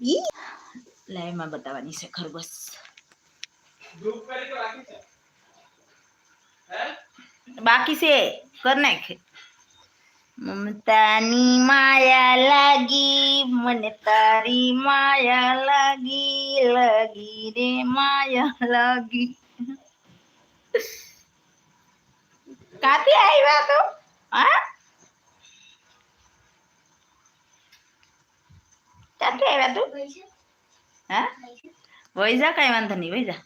ઈ? લાઈવમાં બતાવવાની છે ખરગોશ ગ્રુપ કરી તો રાખી છે. હે? બાકી છે કર નાખ. મમતાની માયા લાગી મને તારી માયા લાગી લાગી રે માયા લાગી. કાતી આવ્યા તો? હા? હા? વહી જા કઈ વાંધો નહીં વહી જા.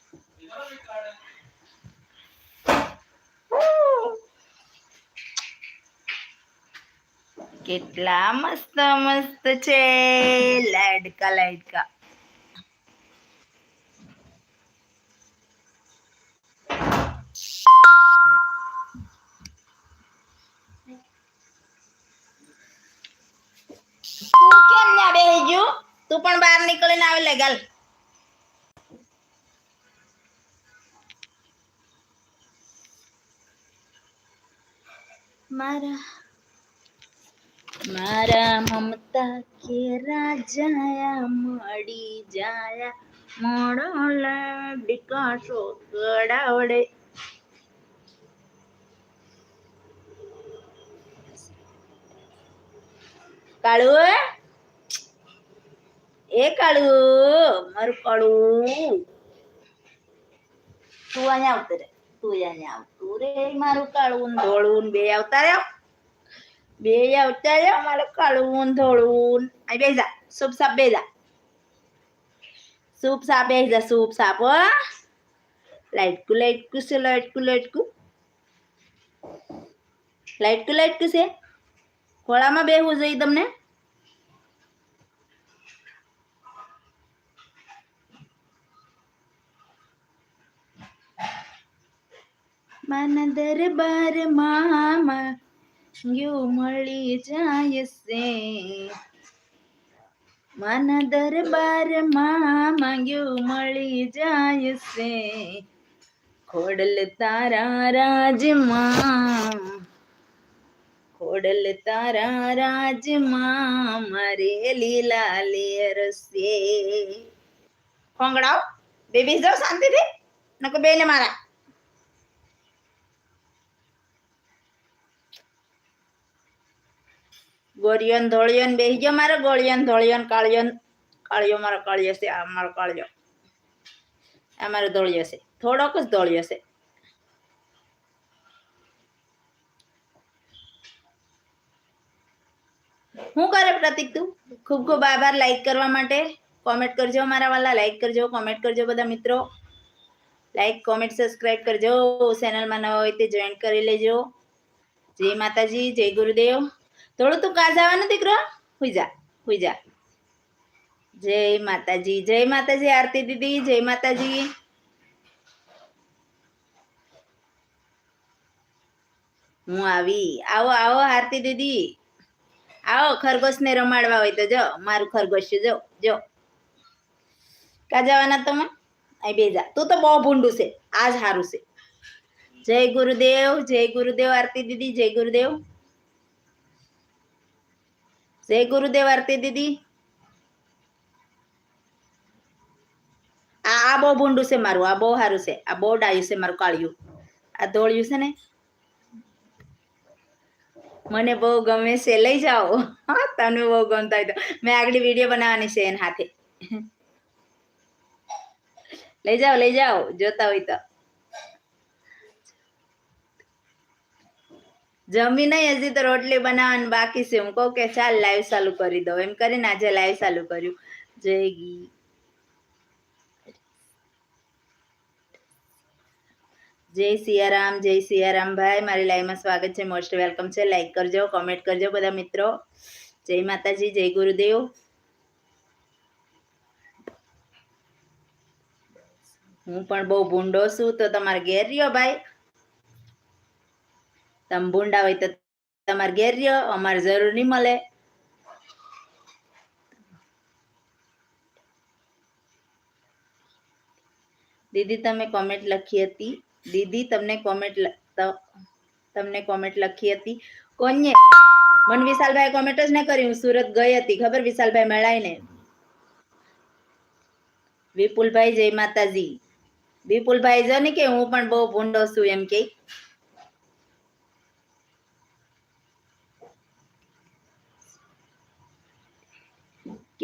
કેટલા મસ્ત મસ્ત છે લાડકા લાડકા. તું કેમ ના બેહી ગયો? તું પણ બહાર નીકળીને આવી લે, ગાલ. મારા મારા મમતા કે રાજાયા મળી જાયા. મોડો લડકાશો ગડાવડે કાળુ એ કાળુ, મારું કાળુ. તું અહીંયા આવતો રે, તું અહીંયા આવતું રે, મારું કાળું ધોળું બે આવતા રહ્યો. બે આવતા રહ્યો, મારું કાળું ધોળું. અહીં બેસી સૂપ સાપ બેસા સૂપ સાપ બેસી સૂપ સાપ લાઈટકું લાઈટકું છે, લાઈટકું લાઈટકું. લાઈટકું લાઈટકું છે? ખોળામાં બેહવું જોઈએ તમને? મન દરબાર મામા યો મળી જાય છે. મન દરબાર મામા યો મળી જાય છે. ખોડલ તારા રાજમાં ખોડલ તારા રાજમાં મારે લીલા લેર છે ખોંગડાવ બેબી જાઓ શાંતિથી નકો બેને મારા ગોરિયન ધોળિયન બેહી ગયો મારો ગોળિયન ધોળિયન કાળિયન કાળિયો મારો કાળિયો છે આ મારો કાળિયો આ મારો ધોળિયો છે થોડોક જ ધોળિયો છે હું કરે પ્રતિક તું? ખૂબ ખૂબ આભાર લાઈક કરવા માટે. કોમેન્ટ કરજો મારા વાલા લાઈક કરજો કોમેન્ટ કરજો બધા મિત્રો. લાઈક કોમેન્ટ સબસ્ક્રાઇબ કરજો. ચેનલમાં નવા હોય તે જોઈન કરી લેજો. જય માતાજી, જય ગુરુદેવ. થોડું તું કા જવાનું દીકરો હુઈ જા હુઈ જા. જય માતાજી જય માતાજી, આરતી દીદી, જય માતાજી. હું આવી. આવો આવો, આરતી દીદી. આવો ખરગોશ ને રમાડવા હોય તો જો મારું ખરગોશ છે, જો જો. કા જવાના તમે? અહીં બેજા તું તો બહુ ભૂંડું છે. આ જ સારું છે. જય ગુરુદેવ જય ગુરુદેવ આરતી દીદી જય ગુરુદેવ. જય ગુરુદેવ આરતી દીદી. આ આ બહુ ભૂંડું છે મારું આ બહુ સારું છે. આ બહુ ડાયું છે મારું કાળિયું. આ ધોળિયું છે ને? મને બહુ ગમે છે. લઈ જાઓ. હા બહુ ગમતા હોય તો. મેં આગળ વીડિયો બનાવવાની છે એના હાથે. લઈ જાઓ લઈ જાઓ. જોતા હોય તો. જમી નહીં, હજી તો રોટલી બનાવવાની બાકી છે. હું કહું કે ચાલ લાઈવ ચાલુ કરી દઉં. એમ કરીને આજે લાઈવ ચાલુ કર્યું. જય ગી જય સિયારામ જય સિયારામ ભાઈ. મારી લાઈવમાં સ્વાગત છે. મોસ્ટ વેલકમ છે. લાઈક કરજો કોમેન્ટ કરજો બધા મિત્રો. જય માતાજી, જય ગુરુદેવ. હું પણ બહુ ભૂંડો છું, તો તમારે ઘેર રહ્યો ભાઈ? તમે ભૂંડા હોય તો તમારે ઘેર રહ્યો? અમારે જરૂર નહીં મળે. દીદી, તમે કોમેન્ટ લખી હતી. દીદી, તમને કોમેન્ટ તમને કોમેન્ટ લખી હતી. કોને? મન વિશાલભાઈ કોમેન્ટ જ ન કરી, હું સુરત ગઈ હતી. ખબર? વિશાલભાઈ મળાઈને વિપુલભાઈ જય માતાજી. વિપુલભાઈ જો ને કે હું પણ બહુ ભૂંડો છું એમ કે.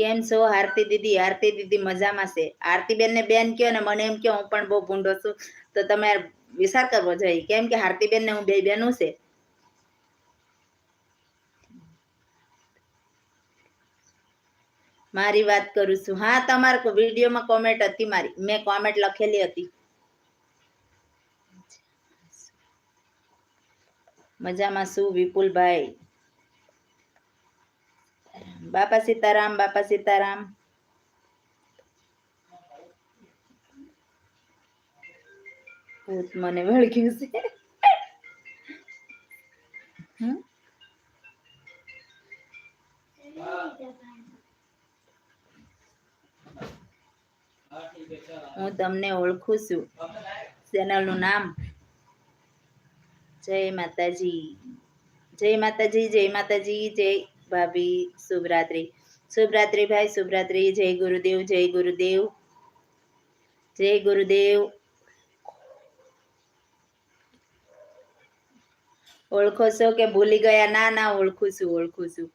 કેમ છો? આરતી દીદી આરતી દીદી મજામાં છે. આરતી બેન ને બેન કયો ને મને એમ કયો, હું પણ બહુ ભૂંડો છું. તો તમે વિચાર કરવો જોઈએ. કેમ કે આરતી બેન ને હું બે બેનું છે. મારી વાત કરું છું. હા, તમારા વિડીયોમાં કોમેન્ટ હતી મારી. મેં કોમેન્ટ લખેલી હતી. મજામાં શું વિપુલભાઈ. બાપા સીતારામ બાપા સીતારામ મને વળગ્યું છે હું તમને ઓળખું છું. ચેનલનું નામ. જય માતાજી. જય માતાજી જય માતાજી, જય ભાભી શુભરાત્રી શુભરાત્રી ભાઈ શુભરાત્રી જય ગુરુદેવ જય ગુરુદેવ. જય ગુરુદેવ. ઓળખો છો કે ભૂલી ગયા? ના ના, ઓળખું છું ઓળખું છું.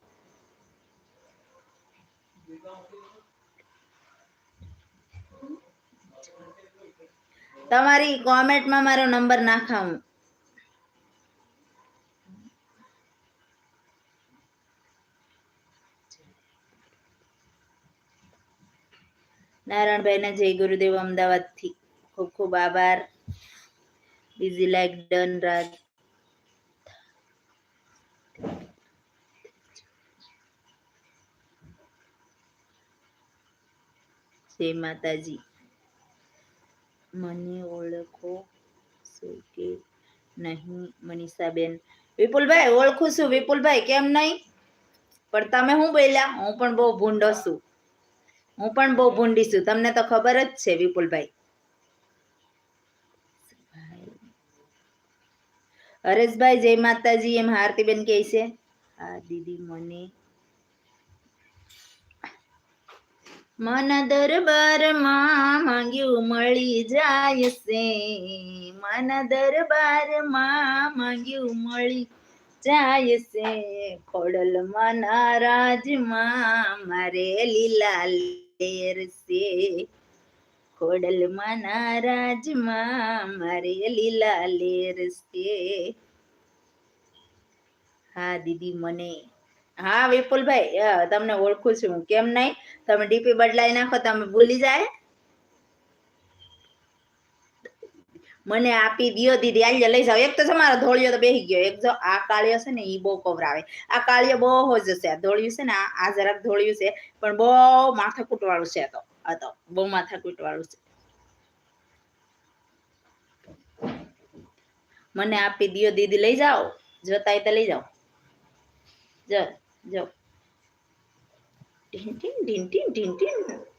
તમારી કોમેન્ટમાં મારો નંબર નાખાવું. નારાયણભાઈને જય ગુરુદેવ અમદાવાદથી. ખૂબ ખૂબ આભાર. Busy like done Raj. Jay Mataji. મને ઓળખો છો કે નહીં, મનીષાબેન? વિપુલભાઈ, ઓળખું છું વિપુલભાઈ, કેમ નહીં? પણ તમે શું બોલ્યા? હું પણ બહુ ભૂંડો છું. હું પણ બહુ ભૂંડી છું. તમને તો ખબર જ છે વિપુલભાઈ. હરેશભાઈ, જય માતાજી, એમ હારતીબેન કહે છે. આ દીદી મને મન દરબારમાં માંગ્યું મળી જાય છે. મન દરબારમાં માંગ્યું મળી જાય છે. ખોડલમાં નારાજમાં મારે લીલા લેર છે ખોડલમાં નારાજમાં મારે લીલા લેર સે હા દીદી મને હા વિપુલભાઈ તમને ઓળખું છું કેમ નહીં તમે ડીપી બદલાઈ નાખો તમે ભૂલી જાય મને આપી દિયો દીદી આલ્યો લઈ જાઓ. એક તો છે મારો ધોળિયો તો બેહી ગયો. એક જો આ કાળિયો છે ને એ બહુ કવરાવે. આ કાળિયો બહુ જ છે આ ધોળિયું છે ને આ જરાક ધોળિયું છે, પણ બહુ માથાકૂટ વાળું છે તો. આ તો બહુ માથાકૂટ વાળું છે. મને આપી દિયો દીદી, લઈ જાઓ. જોતા તો લઈ જાઓ. જો જો. ઢીન ઢીન ઢીન.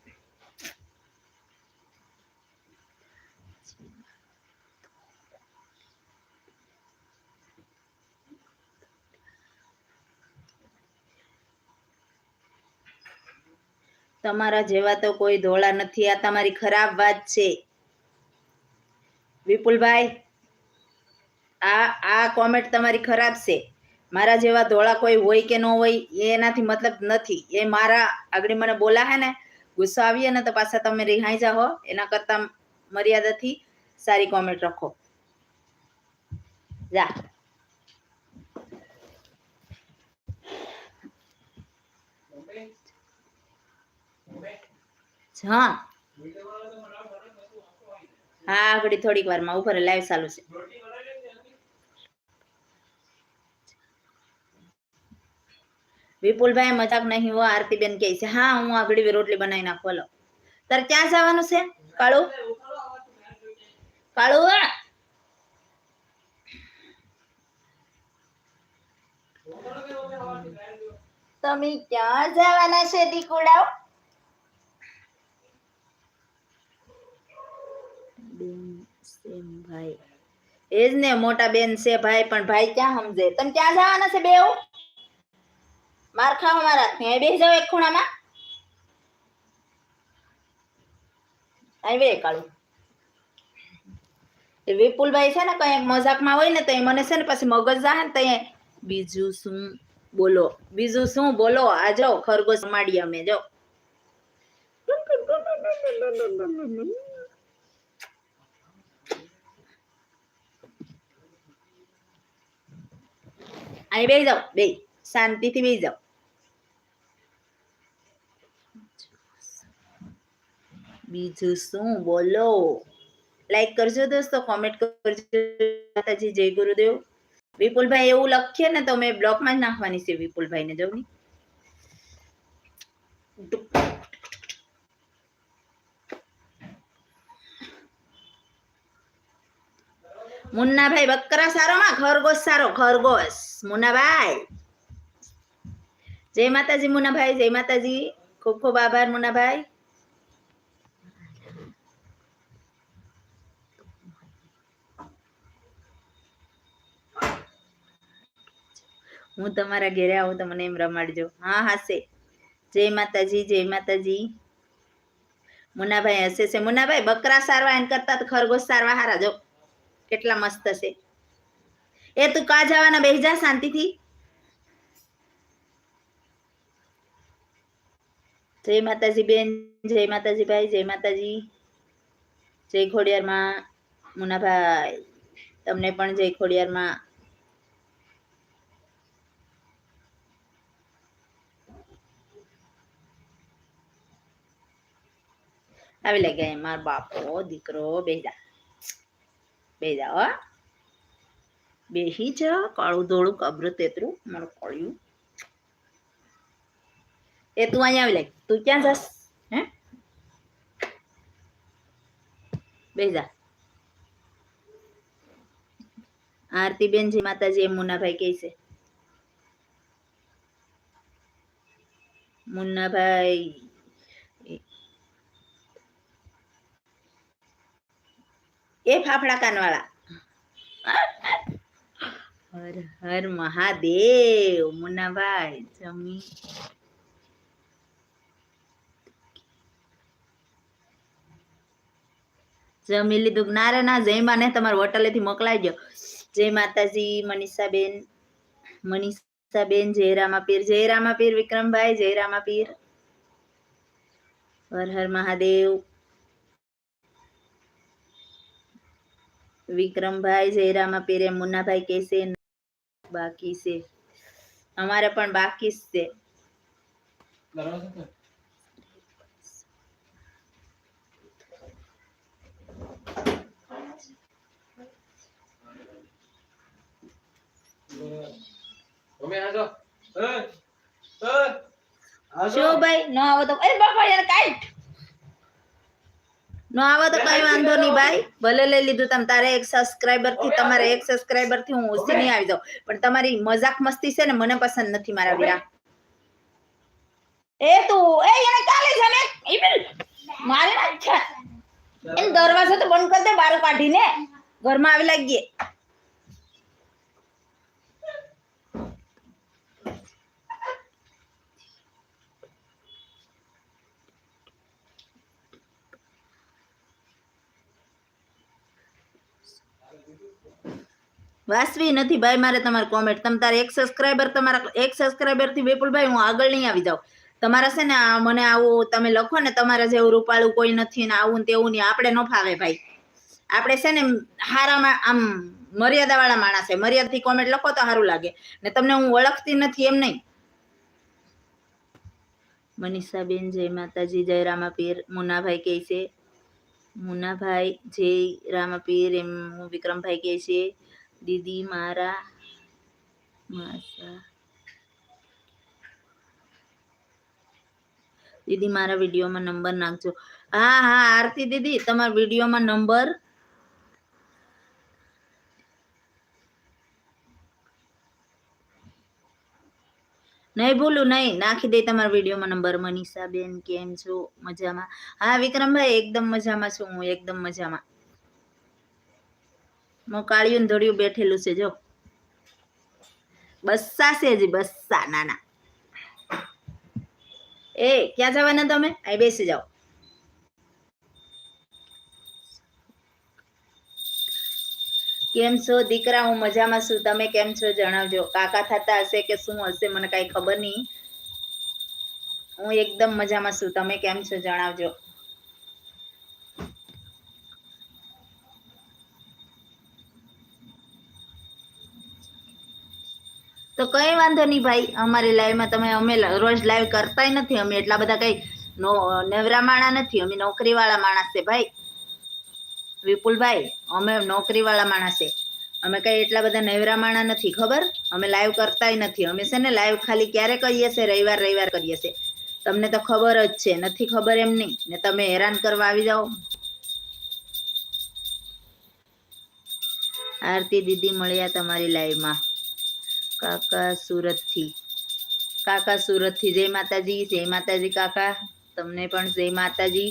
તમારા જેવા તો કોઈ ધોળા નથી. આ તમારી ખરાબ વાત છે. વિપુલભાઈ, આ આ કોમેન્ટ તમારી ખરાબ છે. મારા જેવા ધોળા કોઈ હોય કે ન હોય એનાથી મતલબ નથી. એ મારા આગળ મને બોલા હે ને, ગુસ્સો આવીએ ને તો પાછા તમે રિહાઈ જાઓ. એના કરતા મર્યાદાથી સારી કોમેન્ટ રાખો. જા. હા. હા, આગળ થોડીક ઉપર લાઈવ ચાલુ છે. વિપુલભાઈ મજાક નહીં હો, આરતીબેન કહે છે, હા, હું આગળ રોટલી બનાવી નાખો લો તારે ક્યાં જવાનું છે, કાળુ? કાળુ? તમે ક્યાં જવાના છે દીકુડાઓ બેન સેમ ભાઈ એ જ ને મોટા બેન છે ભાઈ, પણ ભાઈ ક્યાં સમજે? તમે ક્યાં જવાના છે બેવ? માર ખાઓ મારા હાથની બે જાવ એક ખૂણામાં. આવે કાળું. એ વિપુલભાઈ છે ને, કઈ મજાકમાં હોય ને, તો મને છે ને, પછી મગજ જાહે ને, તો બીજું શું બોલો? બીજું શું બોલો? આ જો ખરગોશ માડી અમે જો અહીં બેસી જાઓ બે શાંતિથી બેસી જાઓ બીજું શું બોલો લાઈક કરજો દોસ્તો કોમેન્ટ કરજો માતાજી જય ગુરુદેવ વિપુલભાઈ એવું લખીએ ને તો મેં બ્લોકમાં જ નાખવાની છે વિપુલભાઈને જવું મુન્નાભાઈ બકરા સારો માં ખરગોશ સારો, ખરગોશ. મુન્નાભાઈ. જય માતાજી મુન્નાભાઈ, જય માતાજી. ખૂબ ખૂબ આભાર મુન્નાભાઈ. હું તમારા ઘેરે આવું તો મને એમ રમાડજો. હા હાસે જય માતાજી જય માતાજી. મુન્નાભાઈ હશે છે મુન્નાભાઈ, બકરા સારવા એન કરતા તો ખરગોશ સારવા હારા. જો કેટલા મસ્ત છે. એ તું કા જવાના બેસી જા શાંતિથી. જય માતાજી બેન, જય માતાજી ભાઈ જય માતાજી. જય ખોડિયારમાં મુનાભાઈ. તમને પણ જય ખોડિયારમાં. આવી લાગ્યા મારો બાપો, દીકરો બેજા બેજા હો બેહી જા કાળું ધોળું કબરું તેતરું મારું કળ્યું. એ તું અહીંયા આવી લાગ તું ક્યાં જસ હે? બેજા આરતીબેન જે માતાજી એમ મુન્નાભાઈ કહે છે. મુન્નાભાઈ એ ફાફડા કાનવાળા. હર હર મહાદેવ મુન્નાભાઈ જમી. જમી લીધું. ના રે, ના જયમાં હોટલેથી મોકલાવજો જય માતાજી, મનીષાબેન મનીષાબેન, જય રામાપીર જય રામાપીર, વિક્રમભાઈ, જય રામાપીર. હર હર મહાદેવ. વિક્રમભાઈ જયરામાં પીરે મુન્નાભાઈ કેસે બાકી છે. અમારે પણ બાકી જ છે. શું ભાઈ? ન આવો તો એ બાપા યાર કાઈટ ન આવે તો કઈ વાંધો નહીં ભાઈ. ભલે લઈ લીધું તમે તારે એક સબસ્ક્રાઇબરથી તમારે એક સબસ્ક્રાઇબરથી હું ઓછી નહીં આવી જાઉં. પણ તમારી મજાક મસ્તી છે ને મને પસંદ નથી મારા વીરા. એ તું એ એને કાલે છે ને ઈ પેલ મારે ના એમ દરવાજો તો બંધ કરી દે બારું કાઢીને. ઘરમાં આવી લાગીએ. વાસવી નથી ભાઈ, મારે તમારી કોમેન્ટ તમે તારે એક સબસ્ક્રાઇબર તમારા એક સબસ્ક્રાઈબરથી વિપુલભાઈ, હું આગળ નહીં આવી જાઉં. તમારા છે ને મને આવું તમે લખો ને તમારા જેવું રૂપાળું કોઈ નથી ને આવું તેવું નહીં આપણે ન ફાવે ભાઈ. આપણે છે ને હારામાં, આમ મર્યાદા વાળા માણસ છે. મર્યાદાથી કોમેન્ટ લખો તો સારું લાગે. ને તમને હું ઓળખતી નથી એમ નહીં. મનીષાબેન, જય માતાજી, જય રામાપીર. મુનાભાઈ કહે છે, મુનાભાઈ, જય રામાપીર એમ વિક્રમભાઈ કહે છે. દીદી મારા માસા દીદી મારા વિડીયોમાં નંબર નાખજો. હા હા, આરતી દીદી, તમારા વિડીયોમાં નંબર નહીં ભૂલું, નહીં. નાખી દે તમારા વિડીયોમાં નંબર મનીષા બેન કેમ છો? મજામાં? હા, વિક્રમભાઈ, એકદમ મજામાં છું હું, એકદમ મજામાં. હું મોકાળિયું ધોળિયું બેઠેલું છે, જો. બસ્સા છે જી બસ્સા નાના એ, ક્યાં જવાના તમે? અહીં બેસી જાઓ. કેમ છો? દીકરા, હું મજામાં છું. તમે કેમ છો? જણાવજો. કાકા થતા હશે કે શું હશે, મને કાંઈ ખબર નહીં. હું એકદમ મજામાં છું. તમે કેમ છો? જણાવજો. તો કઈ વાંધો નહીં ભાઈ, અમારી લાઈવમાં તમે અમે રોજ લાઈવ કરતાય નથી, અમે એટલા બધા કઈ નવરા માણા નથી, અમે નોકરી વાળા માણસ છે ભાઈ. વિપુલભાઈ, અમે નોકરી વાળા માણસ છે. અમે કઈ એટલા બધા નવરા માણા નથી, ખબર? અમે લાઈવ કરતાય નથી, અમે છે ને લાઈવ ખાલી ક્યારે કરીએ છે રવિવાર રવિવાર કરીએ છે તમને તો ખબર જ છે, નથી ખબર એમ નહીં. ને તમે હેરાન કરવા આવી જાઓ. આરતી દીદી મળ્યા તમારી લાઈવમાં કાકા સુરતથી કાકા સુરતથી જય માતાજી જય માતાજી કાકા. તમને પણ જય માતાજી.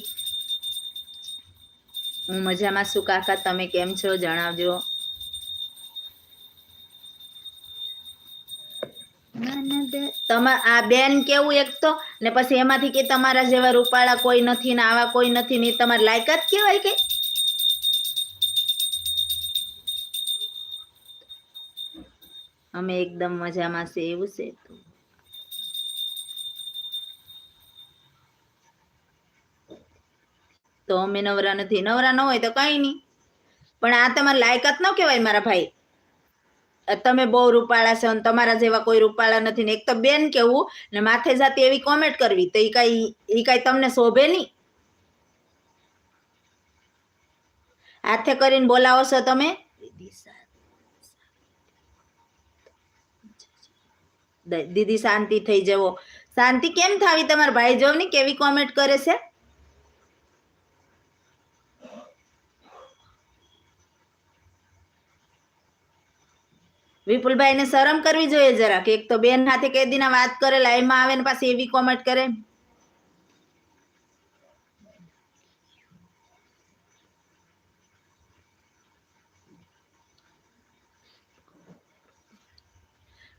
હું મજામાં છું કાકા. તમે કેમ છો? જણાવજો. તમાર આ બેન કેવું એક તો? ને પછી એમાંથી કે તમારા જેવા રૂપાળા કોઈ નથી ને આવા કોઈ નથી ને તમારી લાયકાત કેવાય કે? અમે એકદમ મજામાં છે, એવું છે તો. તો અમે નવરા નથી. નવરા ન હોય તો કઈ નહીં. પણ આ તમારે લાયકાત ન કહેવાય મારા ભાઈ. તમે બહુ રૂપાળા છો તમારા જેવા કોઈ રૂપાળા નથી ને એક તો બેન કેવું ને માથે જાતી એવી કોમેન્ટ કરવી તો એ કઈ એ કઈ તમને શોભે નહીં. હાથે કરીને બોલાવો છો તમે? દ- દીદી શાંતિ થઈ જવો. શાંતિ કેમ થાવી? તમારા ભાઈ જોવ ને કેવી કોમેન્ટ કરે છે? વિપુલભાઈ ને શરમ કરવી જોઈએ જરાક. એક તો બેન હાથે કેદીના વાત કરે લાઈવમાં આવે ને પાછી એવી કોમેન્ટ કરે.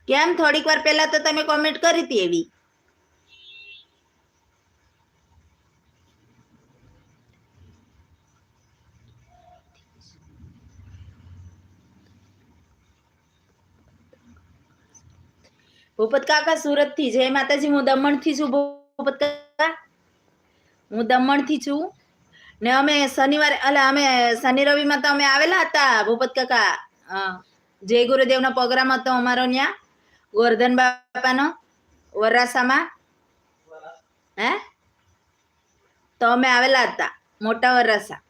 કેમ થોડીક વાર પહેલા તો તમે કોમેન્ટ કરી હતી એવી? ભૂપત કાકા સુરતથી જય માતાજી, હું દમણથી છું ભૂપત કાકા. હું દમણથી છું. ને અમે શનિવારે, અલ, અમે શનિ રવિમાં તો અમે આવેલા હતા ભૂપત કાકા. જય ગુરુદેવનો પ્રોગ્રામ હતો અમારો ત્યાં ગોરધન બાપાનો વરાસામાં હે તો અમે આવેલા હતા મોટા વરાસા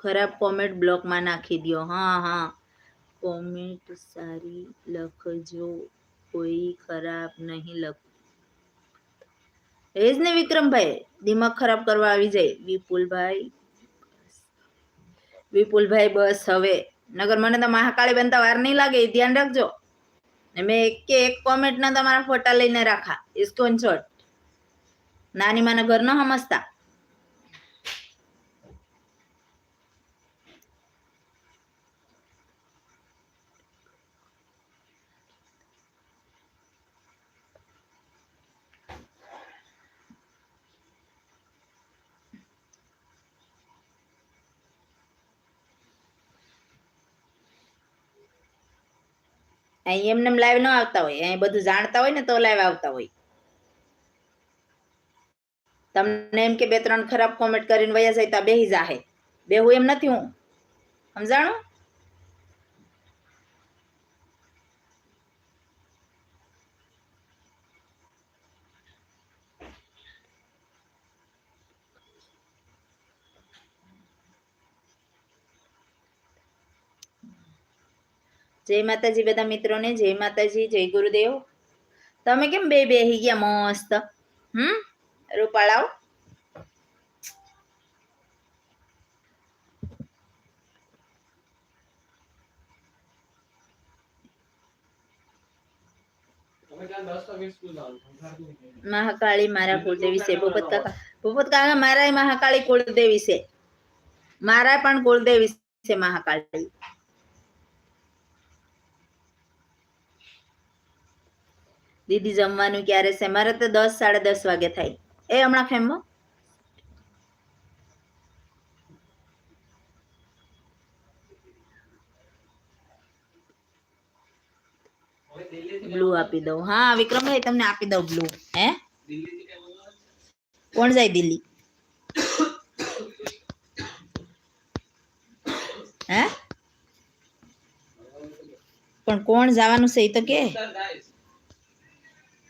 ખરાબ કોમેન્ટ બ્લોકમાં નાખી દ્યો હા હા કોમેન્ટ સારી લખજો કોઈ ખરાબ નહીં લખ એ જ ને વિક્રમભાઈ દિમાગ ખરાબ કરવા આવી જાય વિપુલભાઈ વિપુલભાઈ, બસ હવે. નગર મને તો મહાકાળી બનતા વાર નહીં લાગે ધ્યાન રાખજો. ને મેં એક કે એક કોમેન્ટના તમારા ફોટા લઈને રાખા સ્ક્રીનશોટ નાની માના ઘર ન સમજતા. અહીં એમને લાઈવ ન આવતા હોય. અહીં બધું જાણતા હોય ને તો લાઈવ આવતા હોય. તમને એમ કે બે ત્રણ ખરાબ કોમેન્ટ કરીને વયા જાય તો બેહી જાહે. બેહું એમ નથી હું. સમજાણું? જય માતાજી બધા મિત્રોને જય માતાજી જય ગુરુદેવ. તમે કેમ બે બેહી ગયા મસ્ત? હમ? રૂપાળાઓ મહાકાળી મારા કુળદેવી છે ભૂપત કાકા ભૂપત કાકા મારા મહાકાળી કુળદેવી છે. મારા પણ કુળદેવી છે મહાકાળી. દીદી જમવાનું ક્યારે છે? મારે તો દસ, સાડા દસ વાગે થાય. એ હમણાં ખેમમાં બ્લુ આપી દઉં. હા, વિક્રમભાઈ, તમને આપી દઉં બ્લુ હે? કોણ જાય દિલ્હી? હે? પણ કોણ જવાનું છે એ તો કે?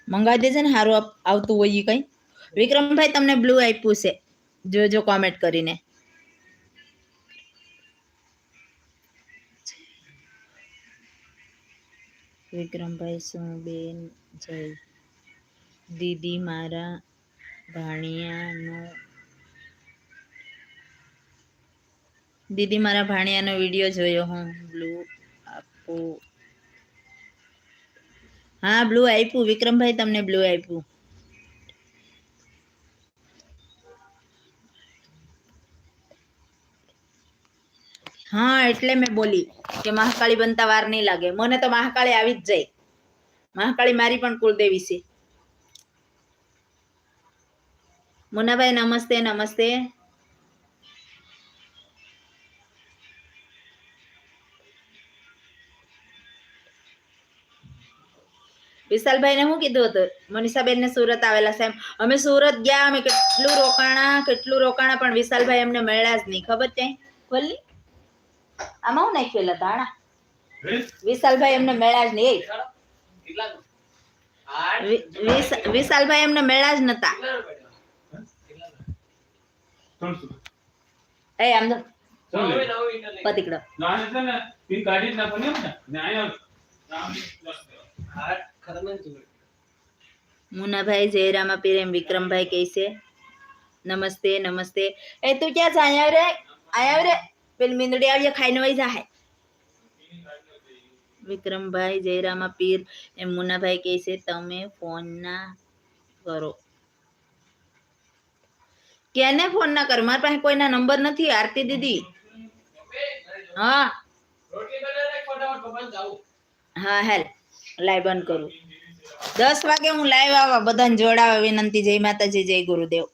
મંગાવી દેજે ને સારું આવતું હોય કઈ. વિક્રમભાઈ, તમને બ્લુ આપ્યું છે. જોજો કોમેન્ટ કરીને. વિક્રમભાઈ શું બેન જય. દીદી મારા ભાણિયાનો દીદી મારા ભાણિયાનો વીડિયો જોયો હું. બ્લુ આપું. હા બ્લુ આપ્યું વિક્રમભાઈ, તમને બ્લુ આપ્યું હા, એટલે મેં બોલી કે મહાકાળી બનતા વાર નહીં લાગે. મને તો મહાકાળી આવી જ જાય. મહાકાળી મારી પણ કુળદેવી છે. મુનાભાઈ, નમસ્તે નમસ્તે. વિશાલભાઈ ને શું કીધું હતું મનીષાબેન ને સુરત આવેલા છે એમ. અમે સુરત ગયા, અમે કેટલું રોકાણા કેટલું રોકાણા, પણ વિશાલભાઈ અમને મળ્યા જ નહીં. ખબર ત્યાં? ખોલી? આમાં હું નાખેલા ધાણા? વિશાલભાઈ એમને મળ્યા જ નહીં. વિશાલભાઈ એમને મળ્યા જ નતા? એ, આમ તો નવું નવું ઈંટો લઈ પતીકડો ને જોડે. મુનાભાઈ જયરામા પીરેમ વિક્રમભાઈ કહે છે, નમસ્તે નમસ્તે. એ તું ક્યાં છે? અહીંયા રે અહીંયા રે પેલી મીંદડી આવી ખાઈને વહી જાય વિક્રમભાઈ જયરામા પીર, એમ મુનાભાઈ કહે છે, તમે ફોન ના કરો. કેને ફોન ના કર? મારી પાસે કોઈના નંબર નથી, આરતી દીદી. હા. હા, હેલ. લાઈવ બંધ કરું. દસ વાગે હું લાઈવ આવા બધાને જોડાવા વિનંતી. જય માતાજી, જય ગુરુદેવ.